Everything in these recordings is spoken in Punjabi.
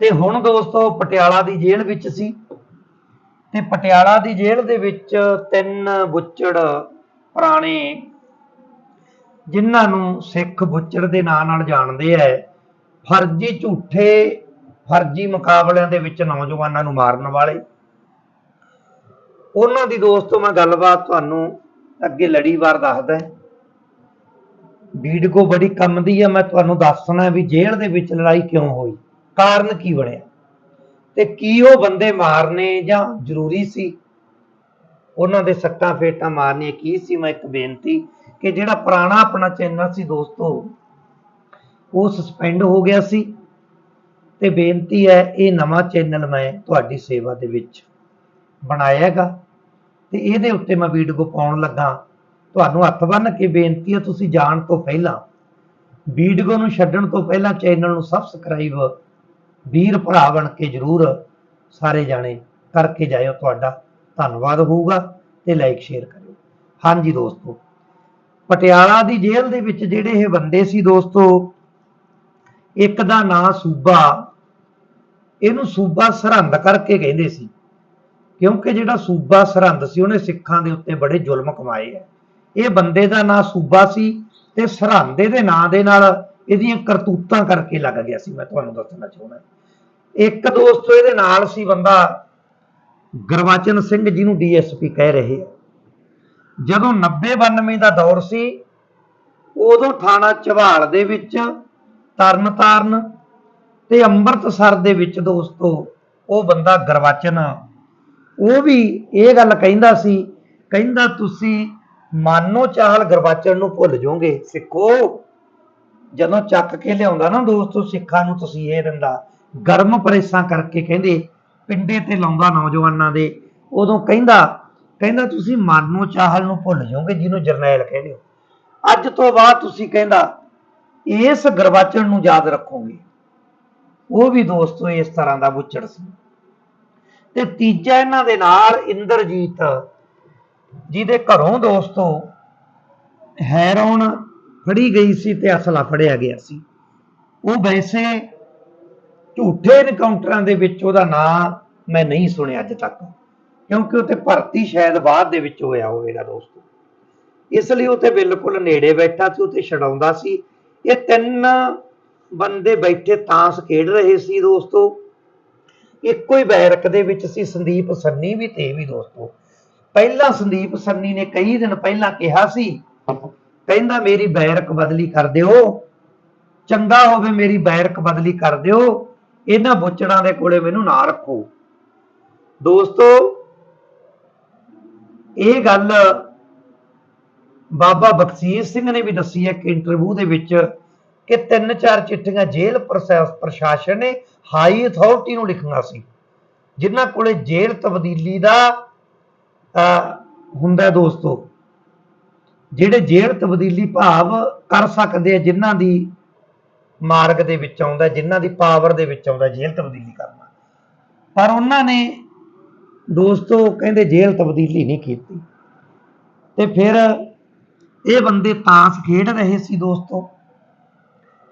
ਤੇ ਹੁਣ ਦੋਸਤੋ ਪਟਿਆਲਾ ਦੀ ਜੇਲ੍ਹ ਵਿੱਚ ਸੀ। ਤੇ ਪਟਿਆਲਾ ਦੀ ਜੇਲ੍ਹ ਦੇ ਵਿੱਚ ਤਿੰਨ ਬੁੱਚੜ ਪੁਰਾਣੇ ਜਿਨ੍ਹਾਂ ਨੂੰ ਸਿੱਖ ਬੁੱਚੜ ਦੇ ਨਾਂ ਨਾਲ ਜਾਣਦੇ ਐ, ਫਰਜ਼ੀ ਝੂਠੇ, ਫਰਜ਼ੀ ਮੁਕਾਬਲਿਆਂ ਦੇ ਵਿੱਚ ਨੌਜਵਾਨਾਂ ਨੂੰ ਮਾਰਨ ਵਾਲੇ। ਉਹਨਾਂ ਦੀ ਦੋਸਤੋ ਮੈਂ ਗੱਲਬਾਤ ਤੁਹਾਨੂੰ ਅੱਗੇ ਲੜੀਵਾਰ ਦੱਸਦਾ। ਵੀਡੀਓ ਬੜੀ ਕੰਮ ਦੀ ਹੈ ਮੈਂ ਤੁਹਾਨੂੰ ਦੱਸਣਾ ਵੀ ਜੇਲ੍ਹ ਦੇ ਵਿੱਚ ਲੜਾਈ ਕਿਉਂ ਹੋਈ। ਕਾਰਨ ਕੀ ਬਣਿਆ? ਤੇ ਕੀ ਉਹ ਬੰਦੇ ਮਾਰਨੇ ਜਾਂ ਜ਼ਰੂਰੀ ਸੀ? ਉਹਨਾਂ ਦੇ ਸੱਟਾਂ ਫੇਟਾਂ ਮਾਰਨੀਆਂ ਕੀ ਸੀ? ਮੈਂ ਇੱਕ ਬੇਨਤੀ ਕਿ ਜਿਹੜਾ ਪੁਰਾਣਾ ਆਪਣਾ ਚੈਨਲ ਸੀ ਦੋਸਤੋ, ਉਹ ਸਸਪੈਂਡ ਹੋ ਗਿਆ ਸੀ। ਤੇ ਬੇਨਤੀ ਹੈ, ਇਹ ਨਵਾਂ ਚੈਨਲ ਮੈਂ ਤੁਹਾਡੀ ਸੇਵਾ ਦੇ ਵਿੱਚ ਬਣਾਇਆ ਹੈਗਾ ਤੇ ਇਹਦੇ ਉੱਤੇ ਮੈਂ ਵੀਡੀਓ ਪਾਉਣ ਲੱਗਾ। ਤੁਹਾਨੂੰ ਹੱਥ ਬੰਨ੍ਹ ਕੇ ਬੇਨਤੀ ਹੈ, ਤੁਸੀਂ ਜਾਣ ਤੋਂ ਪਹਿਲਾਂ ਵੀਡੀਓ ਨੂੰ ਛੱਡਣ ਤੋਂ ਪਹਿਲਾਂ ਚੈਨਲ ਨੂੰ ਸਬਸਕ੍ਰਾਈਬ ਵੀਰ ਭਰਾ ਬਣ ਕੇ ਜਰੂਰ ਸਾਰੇ ਜਾਣੇ ਕਰਕੇ ਜਾਇਓ, ਤੁਹਾਡਾ ਧੰਨਵਾਦ ਹੋਊਗਾ ਤੇ ਲਾਈਕ ਸ਼ੇਅਰ ਕਰਿਓ। ਹਾਂਜੀ ਦੋਸਤੋ, ਪਟਿਆਲਾ ਦੀ ਜੇਲ੍ਹ ਦੇ ਵਿੱਚ ਜਿਹੜੇ ਇਹ ਬੰਦੇ ਸੀ ਦੋਸਤੋ, ਇੱਕ ਦਾ ਨਾਂ ਸੂਬਾ, ਇਹਨੂੰ ਸੂਬਾ ਸਰਹੰਦ ਕਰਕੇ ਕਹਿੰਦੇ ਸੀ, ਕਿਉਂਕਿ ਜਿਹੜਾ ਸੂਬਾ ਸਰਹੰਦ ਸੀ, ਉਹਨੇ ਸਿੱਖਾਂ ਦੇ ਉੱਤੇ ਬੜੇ ਜ਼ੁਲਮ ਕਮਾਏ ਆ। ਇਹ ਬੰਦੇ ਦਾ ਨਾਂ ਸੂਬਾ ਸੀ ਤੇ ਸਰਹੰਦੇ ਦੇ ਨਾਂ ਦੇ ਨਾਲ ਇਹਦੀਆਂ ਕਰਤੂਤਾਂ ਕਰਕੇ ਲੱਗ ਗਿਆ ਸੀ ਮੈਂ ਤੁਹਾਨੂੰ ਦੱਸਣਾ ਚਾਹੁੰਦਾ। ਇੱਕ ਦੋਸਤੋ ਇਹਦੇ ਨਾਲ ਸੀ ਬੰਦਾ ਗੁਰਬਚਨ ਸਿੰਘ ਜਿਹਨੂੰ ਡੀਐਸਪੀ ਕਹਿ ਰਹੇ ਜਦੋਂ 90 92 ਦਾ ਦੌਰ ਸੀ ਉਦੋਂ ਥਾਣਾ ਝਵਾਲ ਦੇ ਵਿੱਚ ਤਰਨਤਾਰਨ ਤੇ ਅੰਮ੍ਰਿਤਸਰ ਦੇ ਵਿੱਚ ਦੋਸਤੋ ਉਹ ਬੰਦਾ ਗੁਰਬਚਨ ਉਹ ਵੀ ਇਹ ਗੱਲ ਕਹਿੰਦਾ ਸੀ ਕਹਿੰਦਾ ਤੁਸੀਂ ਮਾਨੋ ਚਾਹਲ ਗੁਰਬਚਨ ਨੂੰ ਭੁੱਲ ਜਾਓਗੇ ਸਿੱਖੋ। ਜਦੋਂ ਚੱਕ ਕੇ ਲਿਆਉਂਦਾ ਨਾ ਦੋਸਤੋ, ਸਿੱਖਾਂ ਨੂੰ ਤੁਸੀਂ ਇਹ ਦਿੰਦਾ। ਗਰਮ ਪ੍ਰੇਸਾਂ ਕਰਕੇ ਕਹਿੰਦੇ, ਪਿੰਡੇ ਤੇ ਲਾਉਂਦਾ ਨੌਜਵਾਨਾਂ ਦੇ। ਉਦੋਂ ਕਹਿੰਦਾ ਕਹਿੰਦਾ, ਤੁਸੀਂ ਮਾਨੋ ਚਾਹਲ ਨੂੰ ਭੁੱਲ ਜਾਓਗੇ ਜਿਹਨੂੰ ਜਰਨੈਲ ਕਹਿੰਦੇ ਹੋ। ਅੱਜ ਤੋਂ ਬਾਅਦ ਤੁਸੀਂ ਕਹਿੰਦਾ, ਇਸ ਗੁਰਬਚਨ ਨੂੰ ਯਾਦ ਰੱਖੋਗੇ। ਉਹ ਵੀ ਦੋਸਤੋ ਇਸ ਤਰ੍ਹਾਂ ਦਾ ਬੁੱਚੜ ਸੀ। ਤੇ ਤੀਜਾ ਇਹਨਾਂ ਦੇ ਨਾਲ ਇੰਦਰਜੀਤ, ਜਿਹਦੇ ਘਰੋਂ ਦੋਸਤੋ, ਹੈਰੋਨ ਫੜੀ ਗਈ ਸੀ ਤੇ ਅਸਲਾ ਫੜਿਆ ਗਿਆ ਸੀ। ਉਹ ਵੈਸੇ ਝੂਠੇ ਇਨਕਾਊਂਟਰਾਂ ਦੇ ਵਿੱਚ ਉਹਦਾ ਨਾਂ ਮੈਂ ਨਹੀਂ ਸੁਣਿਆ ਅੱਜ ਤੱਕ, ਕਿਉਂਕਿ ਉੱਥੇ ਭਰਤੀ ਸ਼ਾਇਦ ਬਾਅਦ ਦੇ ਵਿੱਚ ਹੋਇਆ ਹੋਵੇਗਾ ਦੋਸਤੋ। ਇਸ ਲਈ ਉੱਥੇ ਬਿਲਕੁਲ ਨੇੜੇ ਬੈਠਾ ਸੀ ਉੱਥੇ ਛਡਾਉਂਦਾ ਸੀ। ਇਹ ਤਿੰਨ ਬੰਦੇ ਬੈਠੇ ਤਾਂਸ ਖੇਡ ਰਹੇ ਸੀ ਦੋਸਤੋ। ਇੱਕੋ ਹੀ ਬੈਰਕ ਦੇ ਵਿੱਚ ਸੀ ਸੰਦੀਪ ਸੰਨੀ ਵੀ ਤੇ ਵੀ ਦੋਸਤੋ। ਪਹਿਲਾਂ ਸੰਦੀਪ ਸੰਨੀ ਨੇ ਕਈ ਦਿਨ ਪਹਿਲਾਂ ਕਿਹਾ ਸੀ ਕਹਿੰਦਾ ਮੇਰੀ ਬੈਰਕ ਬਦਲੀ ਕਰ ਦਿਓ। ਚੰਗਾ ਹੋਵੇ ਮੇਰੀ ਬੈਰਕ ਬਦਲੀ ਕਰ ਦਿਓ। ਇਹਨਾਂ ਬੁੱਚੜਾਂ ਦੇ ਕੋਲੇ ਮੈਨੂੰ ਨਾ ਰੱਖੋ। ਦੋਸਤੋ, ਇਹ ਗੱਲ ਬਾਬਾ ਬਖਸੀਰ ਸਿੰਘ ਨੇ ਵੀ ਦੱਸੀ ਹੈ ਕਿ ਇੰਟਰਵਿਊ ਦੇ ਵਿੱਚ ਕਿ ਤਿੰਨ ਚਾਰ ਚਿੱਠੀਆਂ ਜੇਲ੍ਹ ਪ੍ਰਸ਼ਾ- ਪ੍ਰਸ਼ਾਸਨ ਨੇ ਹਾਈ ਅਥਾਰਟੀ ਨੂੰ ਲਿਖੀਆਂ ਸੀ। ਜਿਨ੍ਹਾਂ ਕੋਲੇ ਜੇਲ੍ਹ ਤਬਦੀਲੀ ਦਾ ਹੁੰਦਾ ਦੋਸਤੋ। ਜਿਹੜੇ ਜੇਲ੍ਹ ਤਬਦੀਲੀ ਭਾਵ ਕਰ ਸਕਦੇ ਆ, ਜਿਨ੍ਹਾਂ ਦੀ ਮਾਰਗ ਦੇ ਵਿੱਚ ਆਉਂਦਾ ਜਿਨ੍ਹਾਂ ਦੀ ਪਾਵਰ ਦੇ ਵਿੱਚ ਆਉਂਦਾ ਜੇਲ੍ਹ ਤਬਦੀਲੀ ਕਰਨਾ। ਪਰ ਉਹਨਾਂ ਨੇ ਦੋਸਤੋ ਕਹਿੰਦੇ ਜੇਲ੍ਹ ਤਬਦੀਲੀ ਨਹੀਂ ਕੀਤੀ। ਤੇ ਫਿਰ ਇਹ ਬੰਦੇ ਤਾਸ ਖੇਡ ਰਹੇ ਸੀ ਦੋਸਤੋ।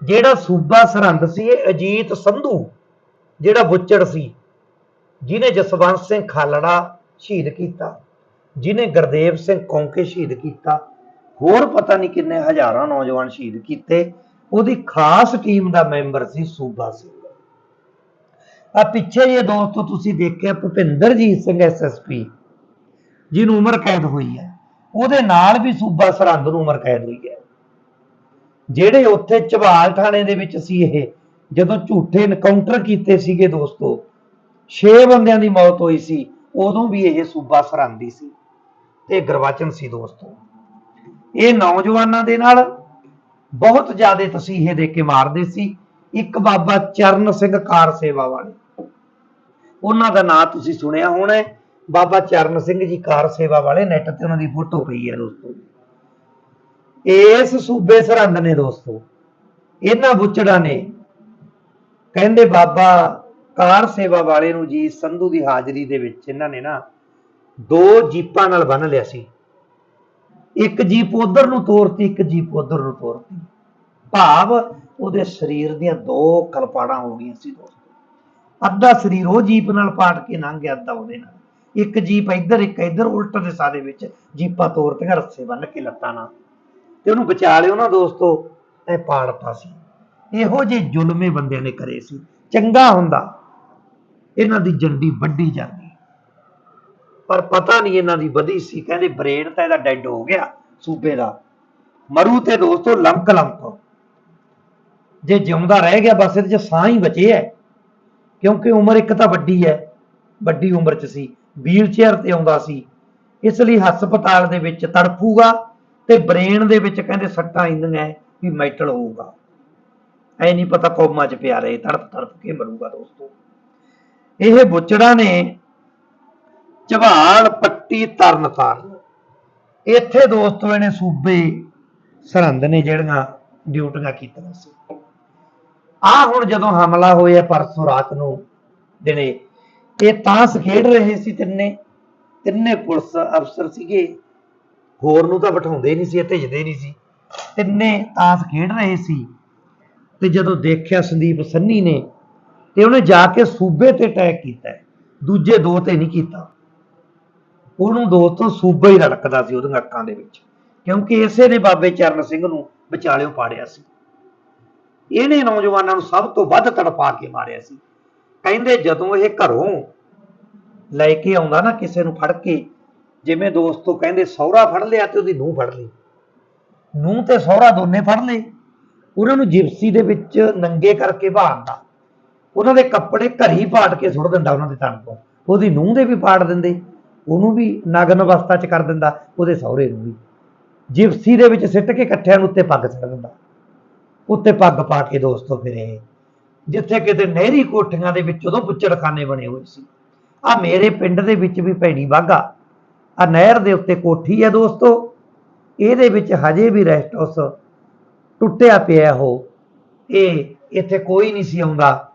ਜਿਹੜਾ ਸੂਬਾ ਸਰਹੰਦ ਸੀ, ਇਹ ਅਜੀਤ ਸੰਧੂ, ਜਿਹੜਾ ਬੁੱਚੜ ਸੀ, ਜਿਹਨੇ ਜਸਵੰਤ ਸਿੰਘ ਖਾਲੜਾ ਸ਼ਹੀਦ ਕੀਤਾ, ਜਿਹਨੇ ਗੁਰਦੇਵ ਸਿੰਘ ਕੌਂਕੇ ਸ਼ਹੀਦ ਕੀਤਾ ਹੋਰ ਪਤਾ ਨਹੀਂ ਕਿੰਨੇ ਹਜ਼ਾਰਾਂ ਨੌਜਵਾਨ ਸ਼ਹੀਦ ਕੀਤੇ। ਉਹਦੀ ਖਾਸ ਟੀਮ ਦਾ ਮੈਂਬਰ ਸੀ ਸੂਬਾ ਸਿੰਘ। ਆ ਪਿੱਛੇ ਜੇ ਦੋਸਤੋ, ਤੁਸੀਂ ਦੇਖਿਆ ਭੁਪਿੰਦਰਜੀਤ ਸਿੰਘ ਐਸਐਸਪੀ ਜਿਹਨੂੰ ਉਮਰ ਕੈਦ ਹੋਈ ਹੈ। ਉਹਦੇ ਨਾਲ ਵੀ ਸੂਬਾ ਸਰਹੰਦ ਨੂੰ ਉਮਰ ਕੈਦ ਹੋਈ ਹੈ। ਜਿਹੜੇ ਉੱਥੇ ਝਬਾਲ ਥਾਣੇ ਦੇ ਵਿੱਚ ਸੀ ਇਹ, ਜਦੋਂ ਝੂਠੇ ਇਨਕਾਊਂਟਰ ਕੀਤੇ ਸੀਗੇ ਦੋਸਤੋ 6 ਬੰਦਿਆਂ ਦੀ ਮੌਤ ਹੋਈ ਸੀ, ਉਦੋਂ ਵੀ ਇਹ ਸੂਬਾ ਸਰਹੰਦੀ ਸੀ। ਤੇ ਗੁਰਬਚਨ ਸੀ ਦੋਸਤੋ। ਇਹ ਨੌਜਵਾਨਾਂ ਦੇ ਨਾਲ ਬਹੁਤ ਜ਼ਿਆਦਾ ਤਸੀਹੇ ਦੇ ਕੇ ਮਾਰਦੇ ਸੀ। ਇੱਕ ਬਾਬਾ ਚਰਨ ਸਿੰਘ ਕਾਰ ਸੇਵਾ ਵਾਲੇ। ਉਹਨਾਂ ਦਾ ਨਾਂ ਤੁਸੀਂ ਸੁਣਿਆ ਹੋਣਾ ਹੈ। ਬਾਬਾ ਚਰਨ ਸਿੰਘ ਜੀ ਕਾਰ ਸੇਵਾ ਵਾਲੇ ਨੈਟ ਤੇ ਉਹਨਾਂ ਦੀ ਫੋਟੋ ਪਈ ਹੈ ਦੋਸਤੋ। ਇਸ ਸੂਬੇ ਸਰਹੰਦ ਨੇ ਦੋਸਤੋ, ਇਹਨਾਂ ਬੁੱਚੜਾਂ ਨੇ ਕਹਿੰਦੇ ਬਾਬਾ ਕਾਰ ਸੇਵਾ ਵਾਲੇ ਨੂੰ ਜੀ ਸੰਧੂ ਦੀ ਹਾਜ਼ਰੀ ਦੇ ਵਿੱਚ ਇਹਨਾਂ ਨੇ ਨਾ ਦੋ ਜੀਪਾਂ ਨਾਲ ਬੰਨ ਲਿਆ ਸੀ। ਇੱਕ ਜੀਪ ਉਧਰ ਨੂੰ ਤੋਰਤੀ, ਇੱਕ ਜੀਪ ਉਧਰ ਨੂੰ ਤੋਰਤੀ। ਭਾਵ ਉਹਦੇ ਸਰੀਰ ਦੀਆਂ ਦੋ ਕਲਪਾੜਾਂ ਹੋ ਗਈਆਂ ਸੀ ਦੋਸਤੋ। ਅੱਧਾ ਸਰੀਰ ਉਹ ਜੀਪ ਨਾਲ ਪਾਟ ਕੇ ਲੰਘ ਗਿਆ, ਅੱਧਾ ਉਹਦੇ ਨਾਲ। ਇੱਕ ਜੀਪ ਇੱਧਰ, ਇੱਕ ਇੱਧਰ ਉਲਟ ਦਿਸ਼ਾ ਦੇ ਵਿੱਚ ਜੀਪਾਂ ਤੋਰਤੀਆਂ, ਰੱਸੇ ਬੰਨ ਕੇ ਲੱਤਾਂ ਨਾਲ। ਤੇ ਉਹਨੂੰ ਬਚਾ ਲਿਓ ਨਾ ਦੋਸਤੋ, ਇਹ ਪਾੜਤਾ ਸੀ। ਇਹੋ ਜਿਹੇ ਜ਼ੁਲਮੇ ਬੰਦਿਆਂ ਨੇ ਕਰੇ ਸੀ। ਚੰਗਾ ਹੁੰਦਾ, ਇਹਨਾਂ ਦੀ ਜੰਡੀ ਵੱਢੀ ਜਾਂਦੀ। ਪਰ ਪਤਾ ਨਹੀਂ ਇਹਨਾਂ ਦੀ ਵਧੀ ਸੀ। ਕਹਿੰਦੇ ਬ੍ਰੇਨ ਤਾਂ ਇਹਦਾ ਡੈਡ ਹੋ ਗਿਆ ਸੂਬੇ ਦਾ। ਮਰੂ ਤੇ ਦੋਸਤੋ, ਲੰਕ ਲੰਕ। ਜੇ ਜਿਉਂਦਾ ਰਹਿ ਗਿਆ ਬਸ, ਇਹਦੇ ਚ ਸਾਹ ਹੀ ਬਚੇ ਹੈ ਕਿਉਂਕਿ ਉਮਰ ਇੱਕ ਤਾਂ ਵੱਡੀ ਹੈ ਵੱਡੀ ਉਮਰ ਚ ਸੀ। ਵੀਲ ਚੇਅਰ ਤੇ ਆਉਂਦਾ ਸੀ। ਇਸ ਲਈ ਹਸਪਤਾਲ ਦੇ ਵਿੱਚ ਤੜਫੂਗਾ ਤੇ ਬ੍ਰੇਨ ਦੇ ਵਿੱਚ ਕਹਿੰਦੇ ਸੱਟਾਂ ਇੰਨੀਆਂ ਵੀ ਮੈਟਲ ਹੋਊਗਾ। ਐ ਨਹੀਂ ਪਤਾ ਕੋਮਾ ਚ ਪਿਆ ਰਹੇ, ਤੜਪ ਤੜਪ ਕੇ ਮਰੂਗਾ ਦੋਸਤੋ। ਇਹ ਬੁੱਚੜਾ ਨੇ ਝਵਾਲ ਪੱਟੀ ਤਰਨ ਤਾਰਨ। ਇੱਥੇ ਦੋਸਤੋ ਇਹਨੇ ਸੂਬੇ ਸਰਹੰਦ ਨੇ ਜਿਹੜੀਆਂ ਡਿਊਟੀਆਂ ਕੀਤੀਆਂ ਸੀ। ਆ ਹੁਣ ਜਦੋਂ ਹਮਲਾ ਹੋਇਆ ਪਰਸੋਂ ਰਾਤ ਨੂੰ ਦਿਨੇ, ਇਹ ਤਾਂਸ ਖੇਡ ਰਹੇ ਸੀ ਤਿੰਨੇ। ਤਿੰਨੇ ਪੁਲਿਸ ਅਫਸਰ ਸੀਗੇ। ਹੋਰ ਨੂੰ ਤਾਂ ਬਿਠਾਉਂਦੇ ਨਹੀਂ ਸੀ, ਭੇਜਦੇ ਨਹੀਂ ਸੀ। ਤਿੰਨੇ ਤਾਸ ਖੇਡ ਰਹੇ ਸੀ। ਤੇ ਜਦੋਂ ਦੇਖਿਆ ਸੰਦੀਪ ਸੰਨੀ ਨੇ, ਤੇ ਉਹਨੇ ਜਾ ਕੇ ਸੂਬੇ ਤੇ ਅਟੈਕ ਕੀਤਾ। ਦੂਜੇ ਦੋ ਤੇ ਨਹੀਂ ਕੀਤਾ। ਉਹਨੂੰ ਦੋਸਤੋ ਸੂਬਾ ਹੀ ਰੜਕਦਾ ਸੀ ਉਹਦੀਆਂ ਅੱਖਾਂ ਦੇ ਵਿੱਚ। ਕਿਉਂਕਿ ਇਸੇ ਨੇ ਬਾਬੇ ਚਰਨ ਸਿੰਘ ਨੂੰ ਵਿਚਾਲਿਓ ਪਾੜਿਆ ਸੀ। ਇਹਨੇ ਨੌਜਵਾਨਾਂ ਨੂੰ ਸਭ ਤੋਂ ਵੱਧ ਤੜਪਾ ਕੇ ਮਾਰਿਆ ਸੀ। ਕਹਿੰਦੇ ਜਦੋਂ ਇਹ ਘਰੋਂ ਲੈ ਕੇ ਆਉਂਦਾ ਨਾ ਕਿਸੇ ਨੂੰ ਫੜ ਕੇ, ਜਿਵੇਂ ਦੋਸਤੋ ਕਹਿੰਦੇ ਸਹੁਰਾ ਫੜ ਲਿਆ ਤੇ ਉਹਦੀ ਨੂੰਹ ਫੜ ਲਈ। ਨੂੰਹ ਤੇ ਸਹੁਰਾ ਦੋਨੇ ਫੜ ਲਏ। ਉਹਨਾਂ ਨੂੰ ਜਿਪਸੀ ਦੇ ਵਿੱਚ ਨੰਗੇ ਕਰਕੇ ਬਾਹਰਦਾ ਉਹਨਾਂ ਦੇ ਕੱਪੜੇ ਘਰੀ ਪਾੜ ਕੇ ਸੁੱਟ ਦਿੰਦਾ ਉਹਨਾਂ ਦੇ ਤਨ ਤੋਂ। ਉਹਦੀ ਨੂੰਹ ਦੇ ਵੀ ਪਾੜ ਦਿੰਦੇ। ਉਹਨੂੰ ਵੀ ਨਗਨ ਅਵਸਥਾ 'ਚ ਕਰ ਦਿੰਦਾ, ਉਹਦੇ ਸਹੁਰੇ ਨੂੰ ਵੀ। ਜਿਪਸੀ ਦੇ ਵਿੱਚ ਸਿੱਟ ਕੇ ਇਕੱਠਿਆਂ ਨੂੰ ਉੱਤੇ ਪੱਗ ਸਿੱਟ ਦਿੰਦਾ। ਉੱਤੇ ਪੱਗ ਪਾ ਕੇ ਦੋਸਤੋ ਫਿਰ ਜਿੱਥੇ ਕਿਤੇ ਨਹਿਰੀ ਕੋਠੀਆਂ ਦੇ ਵਿੱਚ ਉਦੋਂ ਬੁੱਚੜਖਾਨੇ ਬਣੇ ਹੋਏ ਸੀ। ਆ ਮੇਰੇ ਪਿੰਡ ਦੇ ਵਿੱਚ ਵੀ ਭੈਣੀ ਬਾਗਾ ਆ ਨਹਿਰ ਦੇ ਉੱਤੇ ਕੋਠੀ ਹੈ ਦੋਸਤੋ। ਇਹਦੇ ਵਿੱਚ ਹਜੇ ਵੀ ਰੈਸਟ ਹਾਊਸ ਟੁੱਟਿਆ ਪਿਆ ਉਹ। ਇਹ ਇੱਥੇ ਕੋਈ ਨਹੀਂ ਸੀ ਆਉਂਦਾ।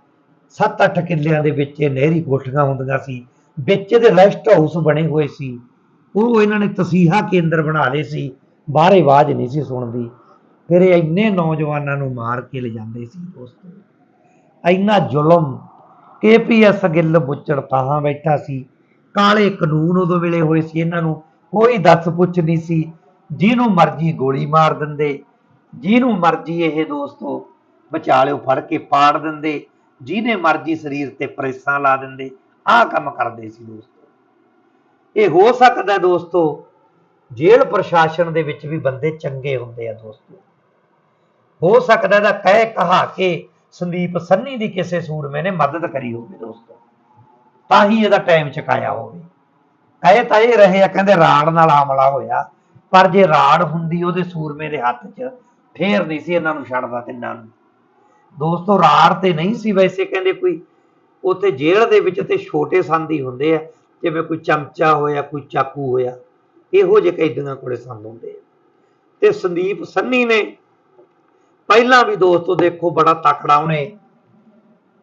7-8 ਕਿੱਲਿਆਂ ਦੇ ਵਿੱਚ ਇਹ ਨਹਿਰੀ ਕੋਠੀਆਂ ਹੁੰਦੀਆਂ ਸੀ। ਵਿੱਚ ਦੇ ਰੈਸਟ ਹਾਊਸ ਬਣੇ ਹੋਏ ਸੀ। ਉਹ ਇਹਨਾਂ ਨੇ ਤਸੀਹਾ ਕੇਂਦਰ ਬਣਾ ਲਏ ਸੀ। ਬਾਹਰ ਆਵਾਜ਼ ਨਹੀਂ ਸੀ ਸੁਣਦੀ। ਫਿਰ ਇਹ ਇੰਨੇ ਨੌਜਵਾਨਾਂ ਨੂੰ ਮਾਰ ਕੇ ਲਿਜਾਂਦੇ ਸੀ ਦੋਸਤੋ। ਇੰਨਾ ਜ਼ੁਲਮ ਕੇਪੀਐਸ ਗਿੱਲ ਬੁੱਚੜ ਤਾਹਾਂ ਬੈਠਾ ਸੀ। ਕਾਲੇ ਕਾਨੂੰਨ ਉਦੋਂ ਵੇਲੇ ਹੋਏ ਸੀ। ਇਹਨਾਂ ਨੂੰ ਕੋਈ ਦੱਸ ਪੁੱਛ ਨਹੀਂ ਸੀ। ਜਿਹਨੂੰ ਮਰਜ਼ੀ ਗੋਲੀ ਮਾਰ ਦਿੰਦੇ। ਜਿਹਨੂੰ ਮਰਜ਼ੀ ਇਹ ਦੋਸਤੋ ਵਿਚਾਲਿਓ ਫੜ ਕੇ ਪਾੜ ਦਿੰਦੇ। ਜਿਹਨੇ ਮਰਜ਼ੀ ਸਰੀਰ ਤੇ ਪ੍ਰੈਸਾਂ ਲਾ ਦਿੰਦੇ। ਆਹ ਕੰਮ ਕਰਦੇ ਸੀ ਦੋਸਤੋ। ਇਹ ਹੋ ਸਕਦਾ ਦੋਸਤੋ, ਜੇਲ੍ਹ ਪ੍ਰਸ਼ਾਸਨ ਦੇ ਵਿੱਚ ਵੀ ਬੰਦੇ ਚੰਗੇ ਹੁੰਦੇ ਆ ਦੋਸਤੋ। ਹੋ ਸਕਦਾ ਇਹਦਾ ਕਹਿ ਕਹਾ ਕੇ ਸੰਦੀਪ ਸੰਨੀ ਦੀ ਕਿਸੇ ਸੂਰਮੇ ਨੇ ਮਦਦ ਕਰੀ ਹੋਵੇ ਦੋਸਤੋ। ਤਾਂ ਹੀ ਇਹਦਾ ਟਾਈਮ ਚਕਾਇਆ ਹੋਵੇ। ਕਹੇ ਤਾਂ ਇਹ ਰਹੇ ਆ, ਕਹਿੰਦੇ ਰਾੜ ਨਾਲ ਹਮਲਾ ਹੋਇਆ। ਪਰ ਜੇ ਰਾੜ ਹੁੰਦੀ ਉਹਦੇ ਸੂਰਮੇ ਦੇ ਹੱਥ 'ਚ, ਫੇਰ ਨਹੀਂ ਸੀ ਇਹਨਾਂ ਨੂੰ ਛੱਡਦਾ ਤਿੰਨਾਂ ਨੂੰ। ਦੋਸਤੋ, ਰਾੜ ਤੇ ਨਹੀਂ ਸੀ ਵੈਸੇ ਕਹਿੰਦੇ ਕੋਈ ਉੱਥੇ ਜੇਲ੍ਹ ਦੇ ਵਿੱਚ ਤੇ ਛੋਟੇ ਸੰਦ ਹੀ ਹੁੰਦੇ ਆ, ਜਿਵੇਂ ਕੋਈ ਚਮਚਾ ਹੋਇਆ, ਕੋਈ ਚਾਕੂ ਹੋਇਆ, ਇਹੋ ਜਿਹੇ ਕੈਦੀਆਂ ਕੋਲੇ ਸੰਦ ਹੁੰਦੇ ਆ। ਤੇ ਸੰਦੀਪ ਸੰਨੀ ਨੇ ਪਹਿਲਾਂ ਵੀ ਦੋਸਤੋ ਦੇਖੋ ਬੜਾ ਤਕੜਾ ਉਹਨੇ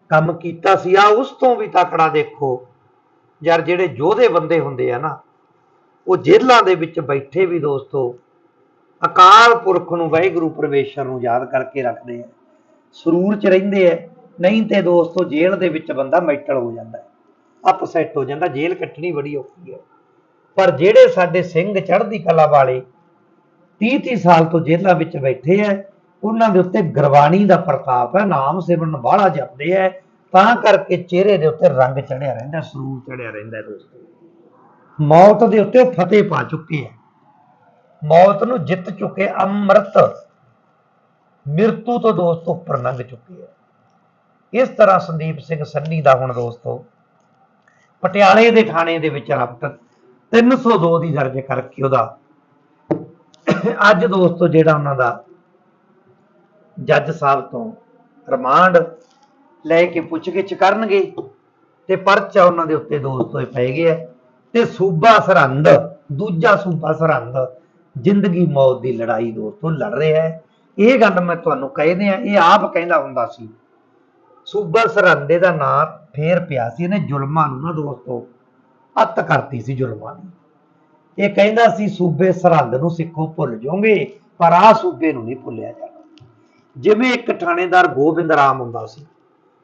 ਕੰਮ ਕੀਤਾ ਸੀ ਆ ਉਸ ਤੋਂ ਵੀ ਤਕੜਾ ਦੇਖੋ, ਯਾਰ ਜਿਹੜੇ ਯੋਧੇ ਬੰਦੇ ਹੁੰਦੇ ਆ ਨਾ, ਉਹ ਜੇਲ੍ਹਾਂ ਦੇ ਵਿੱਚ ਬੈਠੇ ਵੀ ਦੋਸਤੋ, ਅਕਾਲ ਪੁਰਖ ਨੂੰ, ਵਾਹਿਗੁਰੂ ਪਰਮੇਸ਼ਰ ਨੂੰ ਯਾਦ ਕਰਕੇ ਰੱਖਦੇ ਆ। ਸਰੂਰ ਚ ਰਹਿੰਦੇ ਆ। ਨਹੀਂ ਤੇ ਦੋਸਤੋ, ਜੇਲ੍ਹ ਦੇ ਵਿੱਚ ਬੰਦਾ ਮੈਟਲ ਹੋ ਜਾਂਦਾ ਹੈ। ਅਪਸੈਟ ਹੋ ਜਾਂਦਾ, ਜੇਲ੍ਹ ਕੱਟਣੀ ਬੜੀ ਔਖੀ ਹੈ। ਪਰ ਜਿਹੜੇ ਸਾਡੇ ਸਿੰਘ ਚੜ੍ਹਦੀ ਕਲਾ ਵਾਲੇ 30 30 ਸਾਲ ਤੋਂ ਜੇਲ੍ਹਾਂ ਵਿੱਚ ਬੈਠੇ ਆ ਉਹਨਾਂ ਦੇ ਉੱਤੇ ਗੁਰਬਾਣੀ ਦਾ ਪ੍ਰਤਾਪ ਹੈ, ਨਾਮ ਸਿਮਰਨ ਬਾਹਲਾ ਜਪਦੇ ਆ ਤਾਂ ਕਰਕੇ ਚਿਹਰੇ ਦੇ ਉੱਤੇ ਰੰਗ ਚੜਿਆ ਰਹਿੰਦਾ ਸਰੂਰ ਚੜਿਆ ਰਹਿੰਦਾ ਦੋਸਤੋ। ਮੌਤ ਦੇ ਉੱਤੇ ਫਤਿਹ ਪਾ ਚੁੱਕੇ ਆ ਮੌਤ ਨੂੰ ਜਿੱਤ ਚੁੱਕੇ ਅੰਮ੍ਰਿਤ, ਮਿਰਤੂ ਤੋਂ ਦੋਸਤੋ ਉੱਪਰ ਲੰਘ ਚੁੱਕੇ ਆ ਇਸ ਤਰ੍ਹਾਂ ਸੰਦੀਪ ਸਿੰਘ ਸੰਨੀ ਦਾ ਹੁਣ ਦੋਸਤੋ, ਪਟਿਆਲੇ ਦੇ ਥਾਣੇ ਦੇ ਵਿੱਚ ਰਫਤ 302 ਦੀ ਦਰਜ ਕਰਕੇ ਉਹਦਾ। ਅੱਜ ਦੋਸਤੋ ਜਿਹੜਾ ਉਹਨਾਂ ਦਾ ਜੱਜ ਸਾਹਿਬ ਤੋਂ ਰਿਮਾਂਡ ਲੈ ਕੇ ਪੁੱਛਗਿੱਛ ਕਰਨਗੇ ਤੇ ਪਰਚਾ ਉਹਨਾਂ ਦੇ ਉੱਤੇ ਦੋਸਤੋ ਇਹ ਪੈ ਗਿਆ ਤੇ ਸੂਬਾ ਸਰਹੰਦ, ਦੂਜਾ ਸੂਬਾ ਸਰਹੰਦ ਜ਼ਿੰਦਗੀ ਮੌਤ ਦੀ ਲੜਾਈ ਦੋਸਤੋ ਲੜ ਰਿਹਾ ਹੈ। ਇਹ ਗੱਲ ਮੈਂ ਤੁਹਾਨੂੰ ਕਹਿ ਦਿਆਂ, ਇਹ ਆਪ ਕਹਿੰਦਾ ਹੁੰਦਾ ਸੀ ਸੂਬਾ ਸਰਹੰਦੇ ਦਾ ਨਾਂ ਫੇਰ ਪਿਆ ਸੀ ਇਹਨੇ ਜ਼ੁਲਮਾਂ ਨੂੰ ਨਾ ਦੋਸਤੋ, ਅੱਤ ਕਰਤੀ ਸੀ ਜ਼ੁਲਮਾਂ ਦੀ। ਇਹ ਕਹਿੰਦਾ ਸੀ, ਸੂਬੇ ਸਰਹੰਦ ਨੂੰ ਸਿੱਖੋ ਭੁੱਲ ਜਾਓਗੇ, ਪਰ ਆਹ ਸੂਬੇ ਨੂੰ ਨਹੀਂ ਭੁੱਲਿਆ ਜਾਣਾ। ਜਿਵੇਂ ਇੱਕ ਥਾਣੇਦਾਰ ਗੋਬਿੰਦ ਰਾਮ ਹੁੰਦਾ ਸੀ,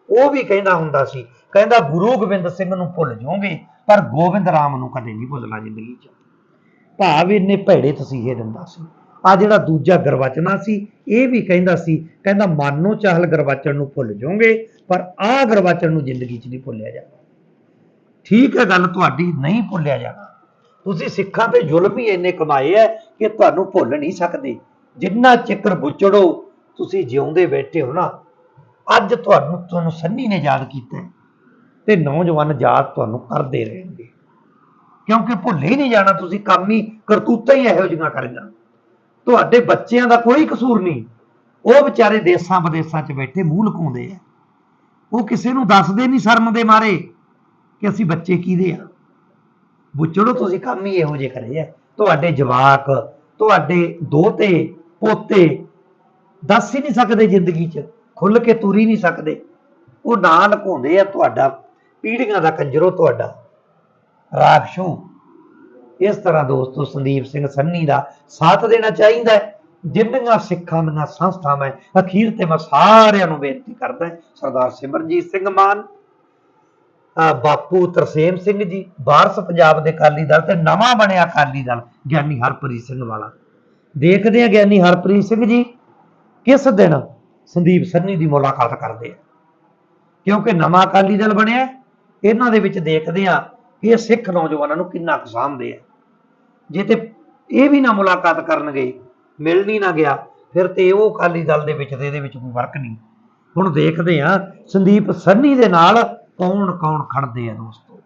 ਉਹ ਵੀ ਕਹਿੰਦਾ ਹੁੰਦਾ ਸੀ, ਕਹਿੰਦਾ ਗੁਰੂ ਗੋਬਿੰਦ ਸਿੰਘ ਨੂੰ ਭੁੱਲ ਜਾਓਗੇ, ਪਰ ਗੋਬਿੰਦ ਰਾਮ ਨੂੰ ਕਦੇ ਨਹੀਂ ਭੁੱਲਣਾ ਜ਼ਿੰਦਗੀ 'ਚ। ਭਾਵ ਇੰਨੇ ਭੈੜੇ ਤਸੀਹੇ ਦਿੰਦਾ ਸੀ। ਆ ਜਿਹੜਾ ਦੂਜਾ ਗਰਵਚਨਾ ਸੀ, ਇਹ ਵੀ ਕਹਿੰਦਾ ਸੀ, ਕਹਿੰਦਾ ਮਾਨੋ ਨੂੰ ਚਾਹਲ ਗਰਵਚਨ ਨੂੰ ਭੁੱਲ ਜਾਓਗੇ, ਪਰ ਆਹ ਗਰਵਚਨ ਨੂੰ ਜ਼ਿੰਦਗੀ 'ਚ ਨਹੀਂ ਭੁੱਲਿਆ ਜਾਣਾ। ਠੀਕ ਹੈ ਗੱਲ ਤੁਹਾਡੀ, ਨਹੀਂ ਭੁੱਲਿਆ ਜਾਣਾ। ਤੁਸੀਂ ਸਿੱਖਾਂ ਤੇ ਜ਼ੁਲਮ ਹੀ ਇੰਨੇ ਕਮਾਏ ਐ ਕਿ ਤੁਹਾਨੂੰ ਭੁੱਲ ਨਹੀਂ ਸਕਦੇ। ਜਿੰਨਾ ਚਿਕਰ ਬੁੱਚੜੋ, ਤੁਸੀਂ ਜਿਉਂਦੇ ਬੈਠੇ ਹੋ ਨਾ, ਅੱਜ ਤੁਹਾਨੂੰ ਤੁਹਾਨੂੰ ਸੰਨੀ ਨੇ ਯਾਦ ਕੀਤਾ ਤੇ ਨੌਜਵਾਨ ਯਾਦ ਤੁਹਾਨੂੰ ਕਰਦੇ ਰਹਿਣਗੇ। ਕਿਉਂਕਿ ਭੁੱਲੇ ਹੀ ਨਹੀਂ ਜਾਣਾ ਤੁਸੀਂ, ਕੰਮ ਹੀ, ਕਰਤੂਤਾਂ ਹੀ ਇਹੋ ਜਿਹੀਆਂ ਕਰੀਆਂ ਤੁਹਾਡੇ ਬੱਚਿਆਂ ਦਾ ਕੋਈ ਕਸੂਰ ਨਹੀਂ। ਉਹ ਵਿਚਾਰੇ ਦੇਸਾਂ ਵਿਦੇਸਾਂ 'ਚ ਬੈਠੇ ਮੂੰਹ ਲੁਕਾਉਂਦੇ ਆ। ਉਹ ਕਿਸੇ ਨੂੰ ਦੱਸਦੇ ਨਹੀਂ ਸ਼ਰਮ ਦੇ ਮਾਰੇ ਕਿ ਅਸੀਂ ਬੱਚੇ ਕਿਹਦੇ ਆ। ਬੁੱਚੜੋ ਤੁਸੀਂ ਕੰਮ ਹੀ ਇਹੋ ਜਿਹੇ ਕਰੇ ਆ। ਤੁਹਾਡੇ ਜਵਾਕ, ਤੁਹਾਡੇ ਦੋਤੇ, ਪੋਤੇ ਦੱਸ ਹੀ ਨਹੀਂ ਸਕਦੇ ਜ਼ਿੰਦਗੀ 'ਚ। ਖੁੱਲ ਕੇ ਤੁਰ ਹੀ ਨਹੀਂ ਸਕਦੇ। ਉਹ ਨਾਂ ਲੁਕਾਉਂਦੇ ਆ ਤੁਹਾਡਾ। ਪੀੜੀਆਂ ਦਾ ਕੰਜਰੋ ਤੁਹਾਡਾ। ਰਾਖਸ਼ੋਂ ਇਸ ਤਰ੍ਹਾਂ ਦੋਸਤੋ ਸੰਦੀਪ ਸਿੰਘ ਸੰਨੀ ਦਾ ਸਾਥ ਦੇਣਾ ਚਾਹੀਦਾ ਹੈ। ਜਿੰਨੀਆਂ ਸਿੱਖਾਂ ਦੀਆਂ ਸੰਸਥਾਵਾਂ ਅਖੀਰ ਤੇ ਮੈਂ ਸਾਰਿਆਂ ਨੂੰ ਬੇਨਤੀ ਕਰਦਾ ਸਰਦਾਰ ਸਿਮਰਨਜੀਤ ਸਿੰਘ ਮਾਨ ਬਾਪੂ ਤਰਸੇਮ ਸਿੰਘ ਜੀ ਬਾਰਸ ਪੰਜਾਬ ਦੇ ਅਕਾਲੀ ਦਲ ਤੇ ਨਵਾਂ ਬਣਿਆ ਅਕਾਲੀ ਦਲ, ਗਿਆਨੀ ਹਰਪ੍ਰੀਤ ਸਿੰਘ ਵਾਲਾ। ਦੇਖਦੇ ਆ ਗਿਆਨੀ ਹਰਪ੍ਰੀਤ ਸਿੰਘ ਜੀ, ਕਿਸ ਦਿਨ ਸੰਦੀਪ ਸੰਨੀ ਦੀ ਮੁਲਾਕਾਤ ਕਰਦੇ ਆ। ਕਿਉਂਕਿ ਨਵਾਂ ਅਕਾਲੀ ਦਲ ਬਣਿਆ ਇਹਨਾਂ ਦੇ ਵਿੱਚ ਦੇਖਦੇ ਆ ਇਹ ਸਿੱਖ ਨੌਜਵਾਨਾਂ ਨੂੰ ਕਿੰਨਾ ਕੁ ਸਾਂਭਦੇ ਆ। ਜੇ ਤੇ ਇਹ ਵੀ ਨਾ ਮੁਲਾਕਾਤ ਕਰਨਗੇ ਮਿਲਣ ਹੀ ਨਾ ਗਿਆ, ਫਿਰ ਤੇ ਉਹ ਅਕਾਲੀ ਦਲ ਦੇ ਵਿੱਚ ਤੇ ਇਹਦੇ ਵਿੱਚ ਕੋਈ ਫ਼ਰਕ ਨਹੀਂ। ਹੁਣ ਦੇਖਦੇ ਆ ਸੰਦੀਪ ਸੰਨੀ ਦੇ ਨਾਲ ਕੌਣ ਕੌਣ ਖੜਦੇ ਆ ਦੋਸਤੋ।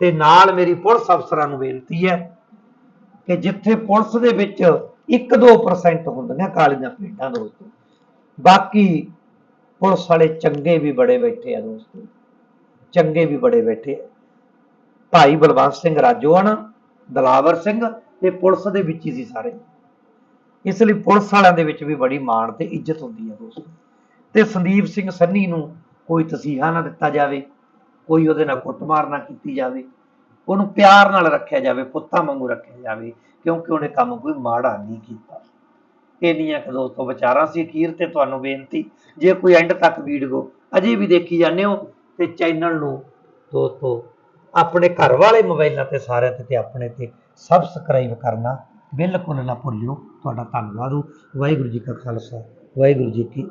ਤੇ ਨਾਲ ਮੇਰੀ ਪੁਲਿਸ ਅਫਸਰਾਂ ਨੂੰ ਬੇਨਤੀ ਹੈ ਕਿ ਜਿੱਥੇ ਪੁਲਿਸ ਦੇ ਵਿੱਚ 1-2% ਹੁੰਦੀਆਂ ਕਾਲੀਆਂ ਪੇਟਾਂ ਦੋਸਤੋ ਬਾਕੀ ਪੁਲਿਸ ਵਾਲੇ ਚੰਗੇ ਵੀ ਬੜੇ ਬੈਠੇ ਆ ਦੋਸਤੋ। ਚੰਗੇ ਵੀ ਬੜੇ ਬੈਠੇ ਆ। ਭਾਈ ਬਲਵੰਤ ਸਿੰਘ ਰਾਜੋਆਣਾ ਦਲਾਵਰ ਸਿੰਘ ਤੇ ਪੁਲਿਸ ਦੇ ਵਿੱਚ ਹੀ ਸੀ ਸਾਰੇ। ਇਸ ਲਈ ਪੁਲਿਸ ਵਾਲਿਆਂ ਦੇ ਵਿੱਚ ਵੀ ਬੜੀ ਮਾਣ ਤੇ ਇੱਜ਼ਤ ਹੁੰਦੀ ਹੈ ਦੋਸਤੋ। ਤੇ ਸੰਦੀਪ ਸਿੰਘ ਸੰਨੀ ਨੂੰ ਕੋਈ ਤਸੀਹਾ ਨਾ ਦਿੱਤਾ ਜਾਵੇ, ਕੋਈ ਉਹਦੇ ਨਾਲ ਕੁੱਟਮਾਰ ਨਾ ਕੀਤੀ ਜਾਵੇ। ਉਹਨੂੰ ਪਿਆਰ ਨਾਲ ਰੱਖਿਆ ਜਾਵੇ, ਪੁੱਤਾਂ ਵਾਂਗੂ ਰੱਖਿਆ ਜਾਵੇ, ਕਿਉਂਕਿ ਉਹਨੇ ਕੰਮ ਕੋਈ ਮਾੜਾ ਨਹੀਂ ਕੀਤਾ। ਇੰਨੀਆਂ ਕਿ ਦੋਸਤੋ ਵਿਚਾਰਾਂ ਸੀ ਅਖੀਰ ਤੇ ਤੁਹਾਨੂੰ ਬੇਨਤੀ, ਜੇ ਕੋਈ ਐਂਡ ਤੱਕ ਵੀਡੀਓ ਅਜੇ ਵੀ ਦੇਖੀ ਜਾਂਦੇ ਹੋ, ਤੇ ਚੈਨਲ ਨੂੰ ਦੋਸਤੋ ਆਪਣੇ ਘਰ ਵਾਲੇ ਮੋਬਾਈਲਾਂ ਤੇ ਸਾਰਿਆਂ ਤੇ ਤੇ ਆਪਣੇ ਤੇ ਸਬਸਕ੍ਰਾਈਬ ਕਰਨਾ ਬਿਲਕੁਲ ਨਾ ਭੁੱਲਿਓ। ਤੁਹਾਡਾ ਧੰਨਵਾਦ। ਹੋ ਵਾਹਿਗੁਰੂ ਜੀ ਕਾ ਖਾਲਸਾ, ਵਾਹਿਗੁਰੂ ਜੀ ਕੀ